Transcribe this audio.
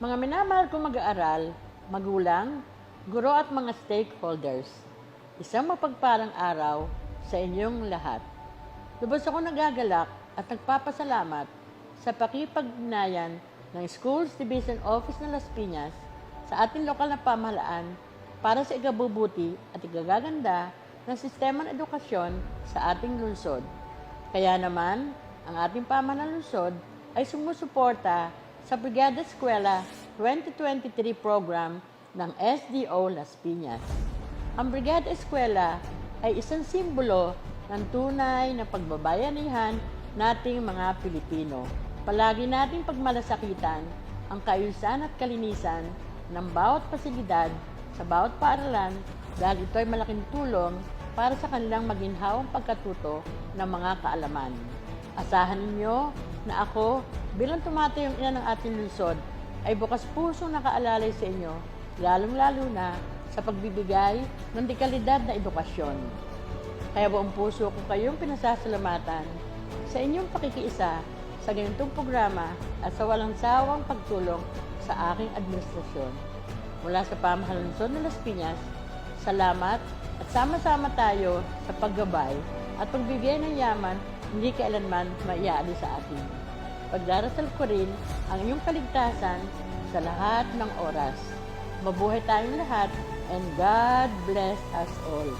Mga minamahal kong mag-aaral, magulang, guro at mga stakeholders, isang mapagparang araw sa inyong lahat. Lubos ako nagagalak at nagpapasalamat sa pakipag-ugnayan ng Schools Division Office ng Las Piñas sa ating lokal na pamahalaan para sa ikabubuti at ikagaganda ng sistema ng edukasyon sa ating lungsod. Kaya naman, ang ating pamahalaan ng lungsod ay sumusuporta sa Brigada Eskwela 2023 program ng SDO Las Piñas. Ang Brigada Eskwela ay isang simbolo ng tunay na pagbabayanihan nating mga Pilipino. Palagi nating pagmalasakitan ang kaayusan at kalinisan ng bawat pasilidad sa bawat paaralan dahil ito ay malaking tulong para sa kanilang maginhawang pagkatuto ng mga kaalaman. Asahan ninyo na ako bilang tumatayong ina ng ating lungsod ay bukas pusong nakaalalay sa inyo, lalong-lalo na sa pagbibigay ng dekalidad na edukasyon. Kaya buong puso ko kayong pinasasalamatan sa inyong pakikiisa sa ganitong programa at sa walang sawang pagtulong sa aking administrasyon. Mula sa pamahalaan ng Luzon ng Las Piñas, salamat at sama-sama tayo sa paggabay at pagbigay ng yaman hindi kailanman maiaali sa atin. Pagdarasal ko rin ang inyong kaligtasan sa lahat ng oras. Mabuhay tayong lahat and God bless us all.